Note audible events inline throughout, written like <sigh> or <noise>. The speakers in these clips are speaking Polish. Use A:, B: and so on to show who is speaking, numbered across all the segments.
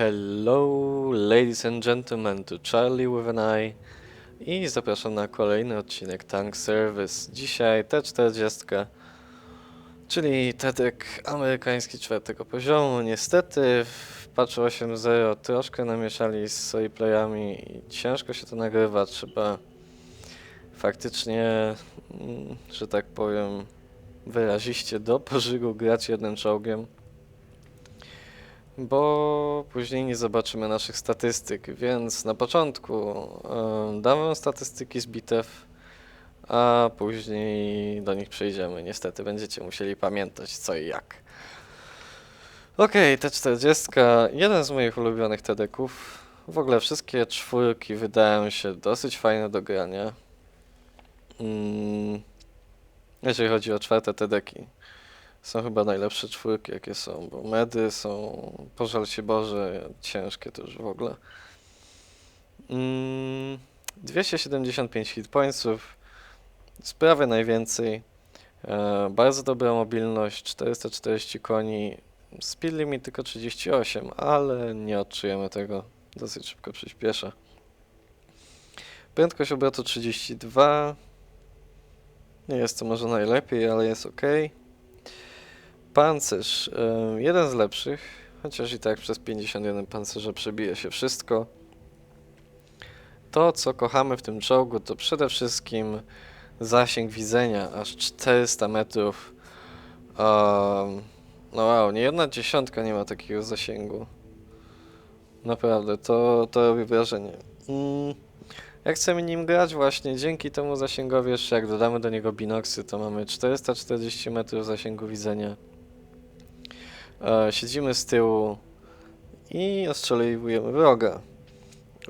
A: Hello, ladies and gentlemen, to Charlie with an I i zapraszam na kolejny odcinek Tank Service. Dzisiaj T40, czyli TEDek amerykański czwartego poziomu. Niestety w patchu 8.0 troszkę namieszali z soyplayami i ciężko się to nagrywa. Trzeba faktycznie, mm, że tak powiem, wyraziście do pożygu grać jednym czołgiem bo później nie zobaczymy naszych statystyk, więc na początku dam wam statystyki z bitew, a później do nich przejdziemy. Niestety będziecie musieli pamiętać co i jak. Okej, T40, jeden z moich ulubionych TDK-ów. W ogóle wszystkie czwórki wydają się dosyć fajne do grania. Mm, jeżeli chodzi o czwarte TDki. Są chyba najlepsze czwórki, jakie są, bo medy są, pożal się Boże, ciężkie to już w ogóle. Mm, 275 hit pointsów, sprawy najwięcej, e, bardzo dobra mobilność, 440 koni, speed limit tylko 38, ale nie odczujemy tego, dosyć szybko przyspiesza. Prędkość obrotu 32, nie jest to może najlepiej, ale jest ok. Pancerz, jeden z lepszych, chociaż i tak przez 51 pancerza przebije się wszystko. To, co kochamy w tym czołgu, to przede wszystkim zasięg widzenia, aż 400 metrów. No wow, nie jedna dziesiątka nie ma takiego zasięgu. Naprawdę, to, to robi wrażenie. Mm, jak chcemy nim grać właśnie, dzięki temu zasięgowi jeszcze jak dodamy do niego binoksy, to mamy 440 metrów zasięgu widzenia. E, siedzimy z tyłu i ostrzeliwujemy wroga.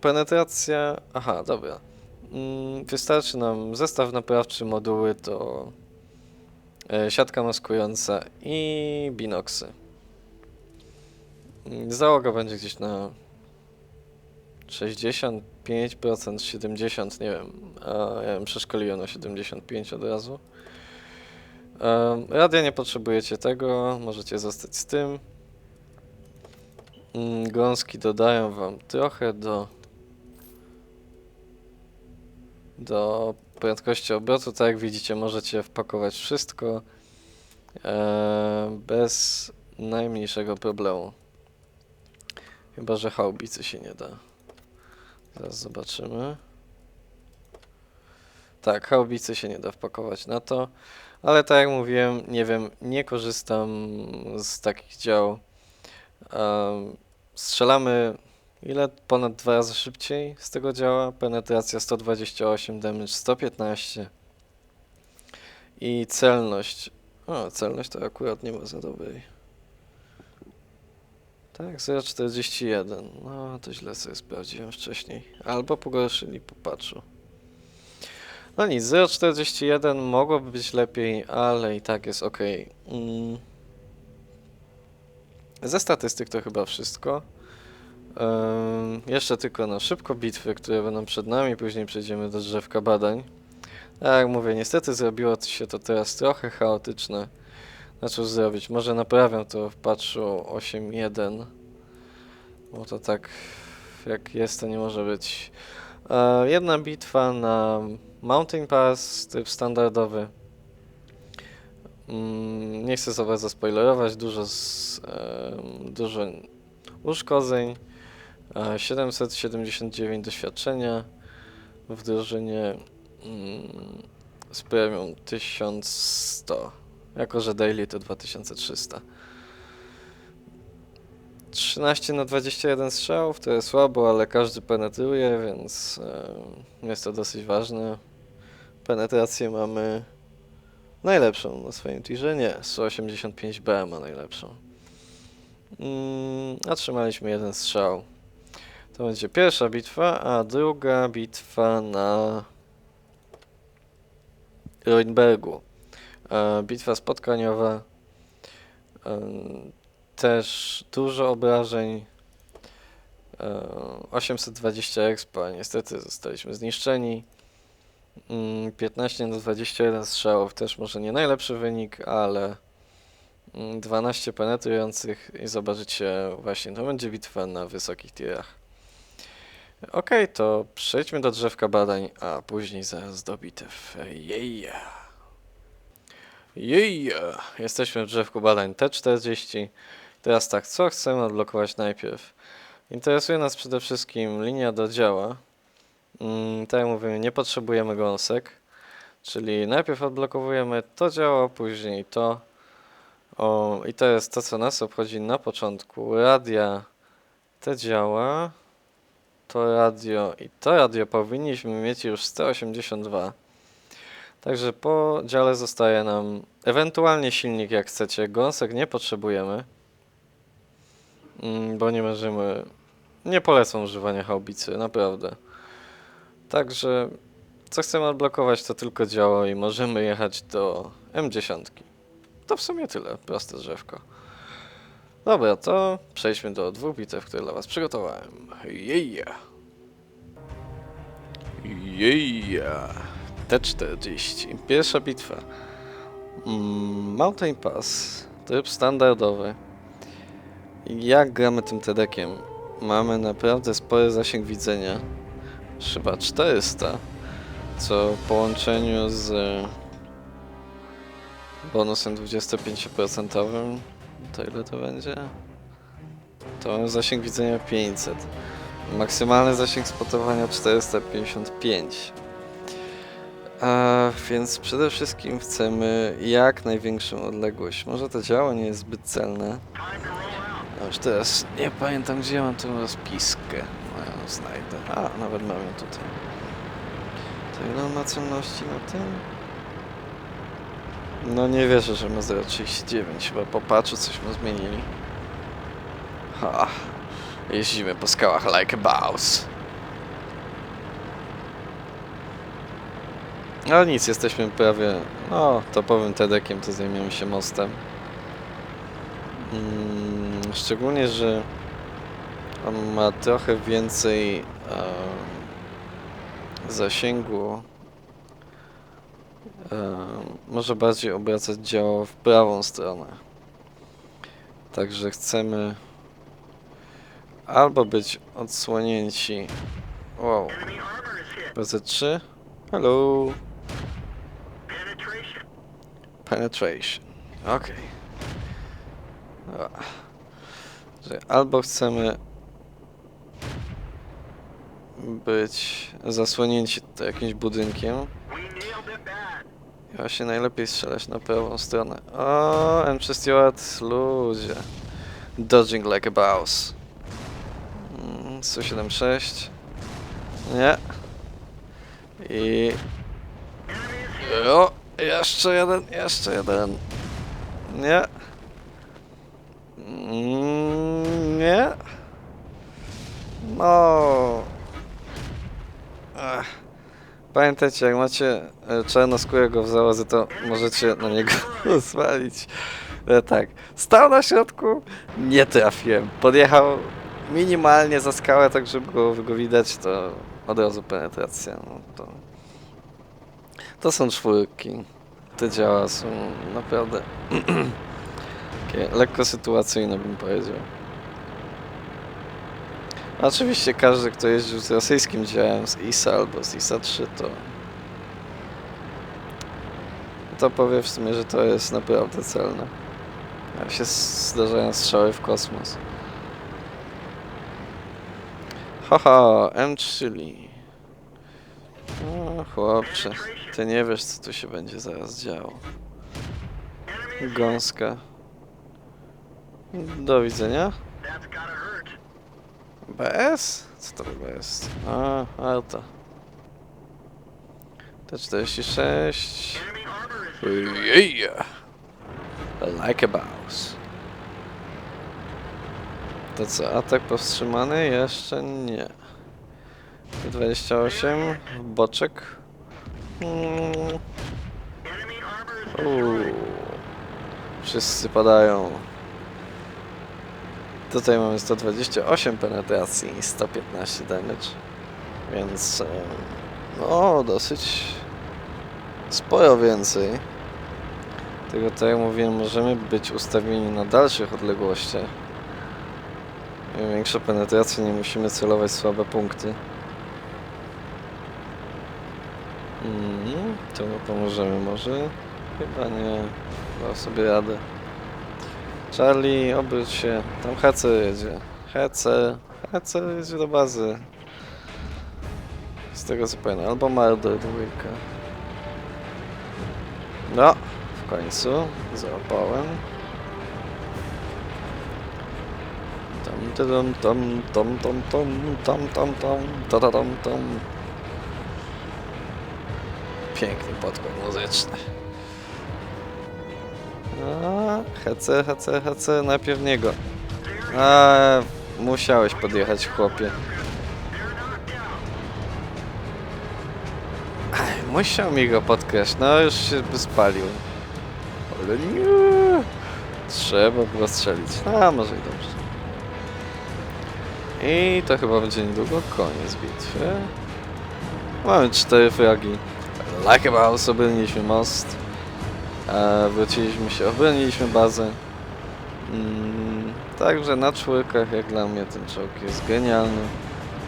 A: Penetracja. Aha, dobra. Mm, Wystarczy nam zestaw naprawczy, moduły to e, siatka maskująca i binoksy. Mm, Załoga będzie gdzieś na 65%, 70%, nie wiem. Ja bym przeszkoliłem na 75 od razu. Radia nie potrzebujecie tego, możecie zostać z tym. Mm, Gąski dodają wam trochę do do prędkości obrotu. Tak jak widzicie, możecie wpakować wszystko bez najmniejszego problemu. Chyba, że haubicy się nie da. Zaraz zobaczymy. Tak, haubicy się nie da wpakować na to. Ale tak jak mówiłem, nie wiem, nie korzystam z takich dział. Strzelamy ile? Ponad dwa razy szybciej z tego działa. Penetracja 128, damage 115. I celność. O, celność to akurat nie ma za dobrej. Tak, 0,41. No, to źle sobie sprawdziłem wcześniej. Albo pogorszyli po patchu. No nic, 0,41 mogłoby być lepiej, ale i tak jest ok. Mm. Ze statystyk to chyba wszystko. Ym, jeszcze tylko na szybko bitwy, które będą przed nami, później przejdziemy do drzewka badań. Jak mówię, niestety zrobiło się to teraz trochę chaotyczne. Na co zrobić? Może naprawiam to w patchu 8.1. Bo to tak jak jest, to nie może być. E, jedna bitwa na Mountain Pass, tryb standardowy. Mm, nie chcę za bardzo spoilerować, dużo, z, dużo uszkodzeń. E, 779 doświadczenia w drużynie mm, z premium 1100. Jako, że daily to 2300. 13 na 21 strzałów to jest słabo, ale każdy penetruje, więc jest to dosyć ważne. Penetrację mamy najlepszą na swoim tirze. Nie, 185B ma najlepszą. Mm, otrzymaliśmy jeden strzał. To będzie pierwsza bitwa, a druga bitwa na Roinbergu. E, bitwa spotkaniowa. Em, też dużo obrażeń. E, 820 expa, niestety zostaliśmy zniszczeni. Mm, 15 na 21 strzałów, też może nie najlepszy wynik, ale Mm, 12 penetrujących i zobaczycie właśnie, to będzie bitwa na wysokich tierach. Okej, to przejdźmy do drzewka badań, a później zaraz do bitew. Jej! Jej! Jesteśmy w drzewku badań T40. Teraz tak, co chcemy odblokować najpierw? Interesuje nas przede wszystkim linia do działa. Mm, tak jak mówimy, nie potrzebujemy gąsek. Czyli najpierw odblokowujemy to działo, później to. O, i to jest to, co nas obchodzi na początku. Radia te działa. To radio i to radio powinniśmy mieć już 182. Także po dziale zostaje nam ewentualnie silnik, jak chcecie. Gąsek nie potrzebujemy, mm, bo nie możemy. Nie polecam używania haubicy, naprawdę. Także co chcemy odblokować, to tylko działo i możemy jechać do M10. To w sumie tyle, proste drzewko. Dobra, to przejdźmy do dwóch bitew, które dla Was przygotowałem. Jeja! Jeja! T40. Pierwsza bitwa. Mm, Mountain Pass. Tryb standardowy. Jak gramy tym TD-kiem? Mamy naprawdę spory zasięg widzenia. Chyba 400 co w połączeniu z bonusem 25% to ile to będzie? To zasięg widzenia 500. Maksymalny zasięg spotowania 455. A więc przede wszystkim chcemy jak największą odległość. Może to działo nie jest zbyt celne. A już teraz nie pamiętam gdzie mam tę rozpiskę. Znajdę. A, nawet mam ją tutaj. To ile on ma na tym? No nie wierzę, że ma 0,39. Chyba po patchu coś mu zmienili. Ha. Jeździmy po skałach like a boss. No nic, jesteśmy prawie, no, topowym TEDekiem, to zajmiemy się mostem. Mm, szczególnie, że on ma trochę więcej zasięgu. Może bardziej obracać działo w prawą stronę. Także chcemy albo być odsłonięci. Wow. BZ3? Hello. Penetration. Okej. Że Albo chcemy być zasłonięci jakimś budynkiem. I właśnie najlepiej strzelać na prawą stronę. O, M3 Stewart, ludzie. Dodging like a boss. Mm, 176. Nie. I... O, jeszcze jeden, jeszcze jeden. Nie. Mm, nie. No. Ach. Pamiętajcie, jak macie e, czarnoskórego w załozy, to możecie na niego <laughs> zwalić. E, tak, stał na środku, nie trafiłem. Podjechał minimalnie za skałę, tak żeby go, go widać, to od razu penetracja. No, to, to są czwórki. Te działa są naprawdę <clears throat> lekko sytuacyjne, bym powiedział. Oczywiście każdy, kto jeździł z rosyjskim działem, z ISA albo z ISA 3, to to powie w sumie, że to jest naprawdę celne. Jak się zdarzają strzały w kosmos. Haha, M3. O, chłopcze, ty nie wiesz, co tu się będzie zaraz działo. Gąska. Do widzenia. BS? Co to w jest? A, auto. T46. Yeah. Like a boss. To co, atak powstrzymany? Jeszcze nie. 28, boczek. Mm. Uuu. Wszyscy padają. Tutaj mamy 128 penetracji i 115 damage. Więc no dosyć sporo więcej. Tylko tak jak mówiłem, możemy być ustawieni na dalszych odległościach. Im Większa penetracja, nie musimy celować słabe punkty. Mm, to mu pomożemy może? Chyba nie. Dał sobie radę. Charlie, obróć się. Tam HC jedzie. HC. HC jedzie do bazy. Z tego co pamiętam. Albo Mardor dwójka. No, w końcu. Załapałem. Tam, tam, tam, tam, tam, tam, tam, tam, tam, tam, tam, tam. Piękny podkład muzyczny. A, HC, HC, HC, najpierw niego. A, musiałeś podjechać, chłopie. Musiał mi go podkraść, no już się by spalił. Ale nie. Trzeba było strzelić. A, może i dobrze. I to chyba będzie niedługo koniec bitwy. Mamy cztery fragi. Like House, obroniliśmy most. E, wróciliśmy się, obroniliśmy bazę. Mm, także na czwórkach, jak dla mnie, ten czołg jest genialny.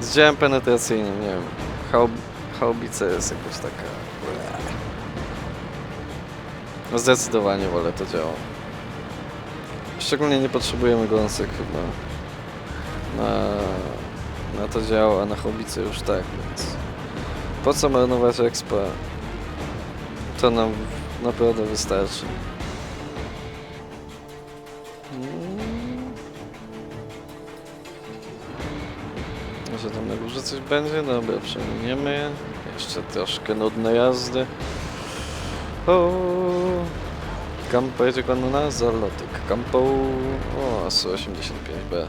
A: Z działem penetracyjnym, nie wiem, haub haubica jest jakoś taka... No zdecydowanie wolę to działa. Szczególnie nie potrzebujemy gąsek chyba. Na, na to działa, a na haubicy już tak, więc... Po co marnować expa? To nam naprawdę wystarczy. Mm. Może tam na górze coś będzie? Dobra, przeminiemy je. Jeszcze troszkę nudnej jazdy. O, Kampo jedzie na zalotek. Kampo... O, Su-85B.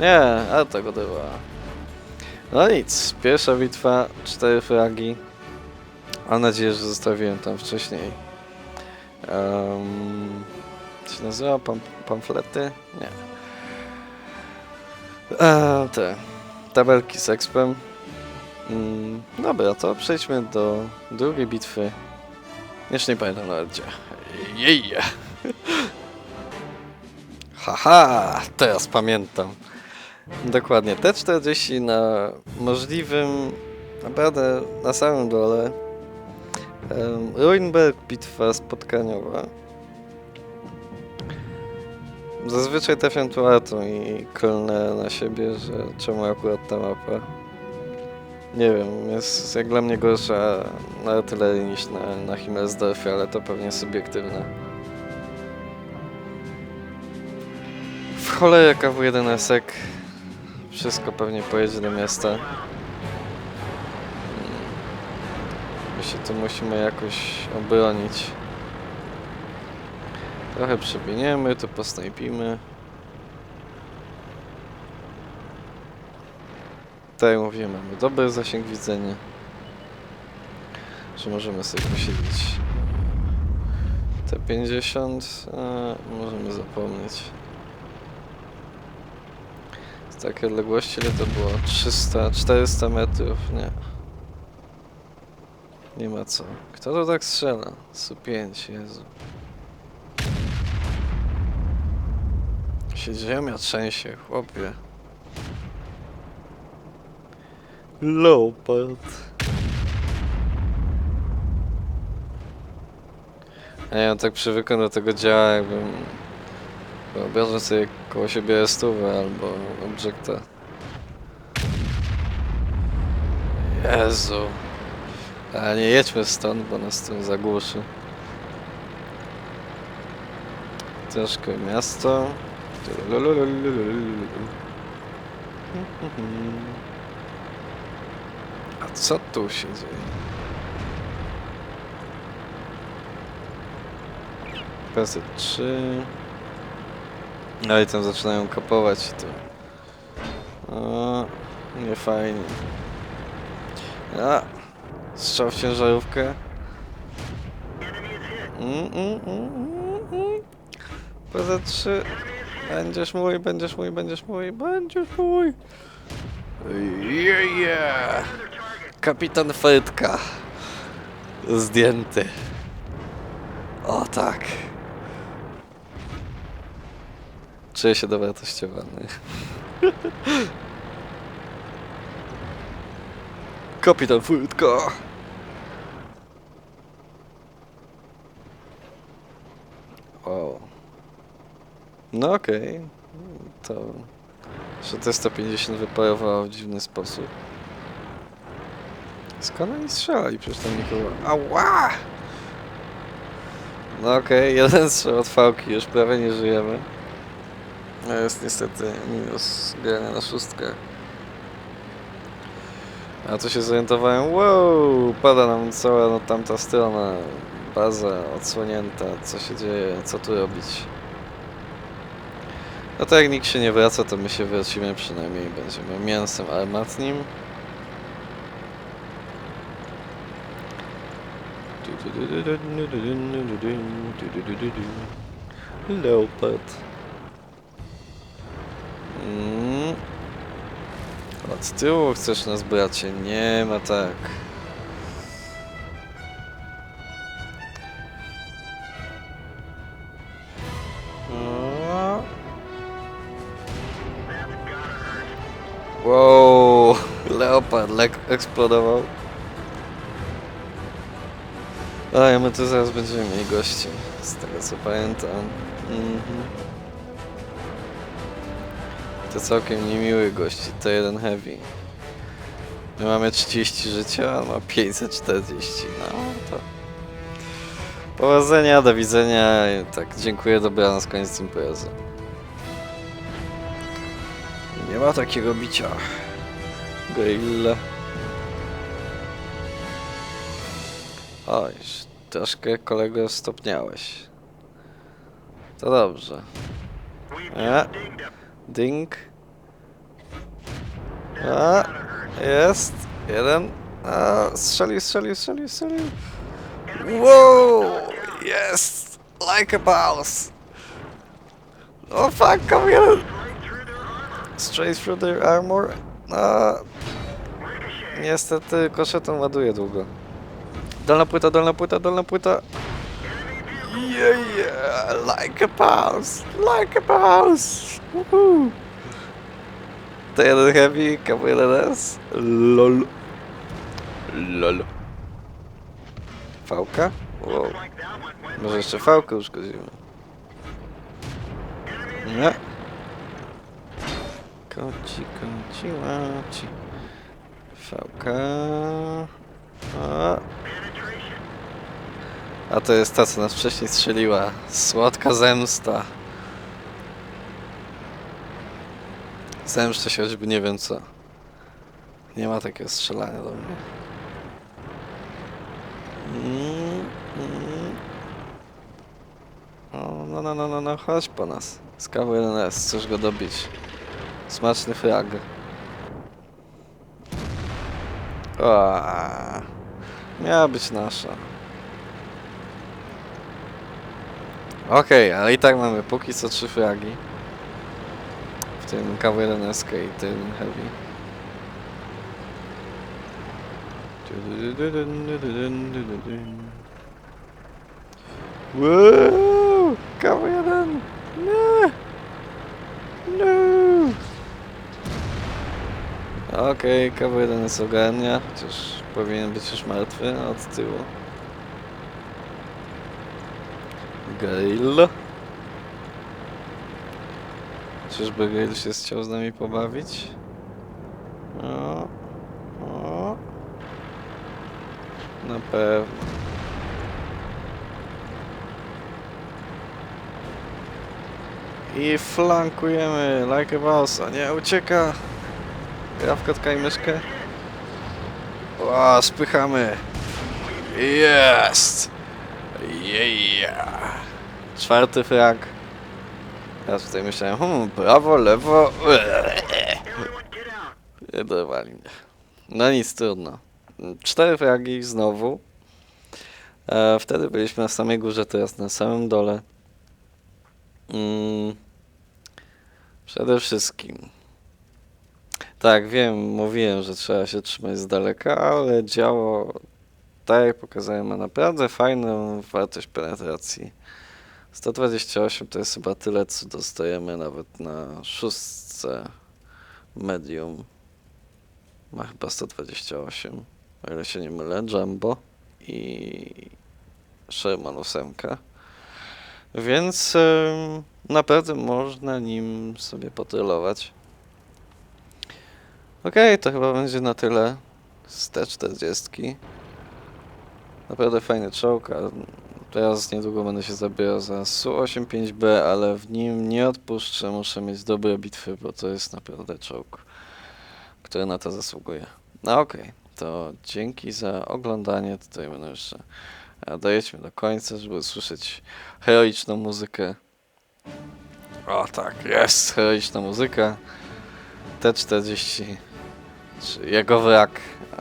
A: Nie, a tego była. No nic, pierwsza bitwa, cztery fragi. Mam nadzieję, że zostawiłem tam wcześniej. Um, się nazywa? Pam pamflety? Nie. E, te tabelki z expem. Mm, dobra, to przejdźmy do drugiej bitwy. Jeszcze nie pamiętam nawet gdzie. Jej! <laughs> Haha, teraz pamiętam. Dokładnie, T40 na możliwym, naprawdę na samym dole. Ruinberg, bitwa spotkaniowa. Zazwyczaj trafiam tu i klnę na siebie, że czemu akurat ta mapa. Nie wiem, jest jak dla mnie gorsza na artylerii niż na, na Himmelsdorfie, ale to pewnie subiektywne. W cholerę KW-11 wszystko pewnie pojedzie do miasta. Się tu musimy jakoś obronić. Trochę przebiniemy, tu posnajpimy. Jak mówiłem, mamy dobry zasięg widzenia. Że możemy sobie posiedzieć. Te 50 a, możemy zapomnieć. Z takiej odległości ile to było? 300, 400 metrów? Nie. Nie ma co. Kto to tak strzela? Su-5, Jezu. Się ziemia trzęsie, chłopie. Leopard. A ja tak przywykłem do tego działa, jakbym wyobrażał sobie koło siebie stówę albo objecta. Jezu. A nie jedźmy stąd, bo nas tym zagłuszy. Troszkę miasto. A co tu się dzieje? Pesy 3. No i tam zaczynają kapować to. O, nie fajnie. A, strzał w ciężarówkę. Mm, mm, mm, mm, mm. PZ3. Będziesz mój, będziesz mój, będziesz mój, będziesz mój. Yeah, yeah. Kapitan Frytka. Zdjęty. O tak. Czuję się dowartościowany. <laughs> Kapitan Furtka! Wow. No okej. To... Że te 150 wyparowało w dziwny sposób. Skąd oni strzelali? Przecież tam nikogo... Ała! No okej, <laughs> jeden strzał od fałki, już prawie nie żyjemy. No jest niestety minus grania na szóstkę. A tu się zorientowałem, wow, pada nam cała no, tamta strona, baza odsłonięta, co się dzieje, co tu robić. No to jak nikt się nie wraca, to my się wracimy przynajmniej, będziemy mięsem armatnim. Leopard. Mm. Od tyłu chcesz nas, bracie? Nie ma tak. Eksplodował. A my tu zaraz będziemy mieli gości, z tego co pamiętam. Mhm. To całkiem niemiły gości, to jeden heavy. My mamy 30 życia, a ma 540, no to... Powodzenia, do widzenia, tak, dziękuję, dobranoc, koniec imprezy. Nie ma takiego bicia. Gorilla. Oj, troszkę kolego stopniałeś. To dobrze. E, ding. A, jest. Jeden. A, strzelił, strzelił, strzelił, strzelił. Wow! Jest! Like a mouse! Oh fuck, come here! Straight through their armor. A, niestety koszetą ładuje długo. Dolna płyta, dolna płyta, dolna płyta. Yeah, yeah, like a mouse, like a mouse. Woohoo. To jeden heavy, kamu jeden S. Lol. Lol. Fałka? Wow. Może jeszcze fałkę uszkodzimy. Nie. Koci, koci, łaci. Fałka. A. A to jest ta, co nas wcześniej strzeliła. Słodka zemsta. Zemszczę się choćby nie wiem co. Nie ma takiego strzelania do mnie. Mm, mm. O, no, no, no, no, no, chodź po nas. Z kawy 1S, chcesz go dobić. Smaczny frag. O, miała być nasza. Okej, ale i tak mamy póki co trzy fragi. W tym KW1SK i tym Heavy. Wow! KW1! Nie! Nie! Okej, KW1 jest ogarnia, chociaż powinien być już martwy od tyłu. Gail. Czyżby Gail się chciał z nami pobawić? O, o. Na pewno. I flankujemy like a boss, a nie ucieka. Gra w kotka i myszkę. O, spychamy. Jest! Yeah. Czwarty frag. Ja tutaj myślałem, hmm, prawo, lewo. Nie dorwali mnie. No nic, trudno. Cztery fragi znowu. E, wtedy byliśmy na samej górze, teraz na samym dole. Mm. Przede wszystkim. Tak, wiem, mówiłem, że trzeba się trzymać z daleka, ale działo tak jak pokazałem, ma naprawdę fajną wartość penetracji. 128 to jest chyba tyle, co dostajemy nawet na szóstce medium. Ma chyba 128, o ile się nie mylę, Jumbo i Sherman 8. Więc naprawdę można nim sobie potrylować. Okej, to chyba będzie na tyle z T40. Naprawdę fajny czołg, teraz niedługo będę się zabierał za Su-85B, ale w nim nie odpuszczę, muszę mieć dobre bitwy, bo to jest naprawdę czołg, który na to zasługuje. No okej, to dzięki za oglądanie, tutaj będę jeszcze e, dojedźmy do końca, żeby usłyszeć heroiczną muzykę. O tak, jest heroiczna muzyka. T40 czy jego wrak.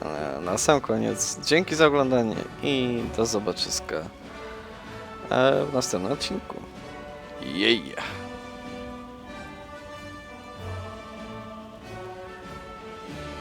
A: Ale Na sam koniec, dzięki za oglądanie i do zobaczyska e, w następnym odcinku. Jej!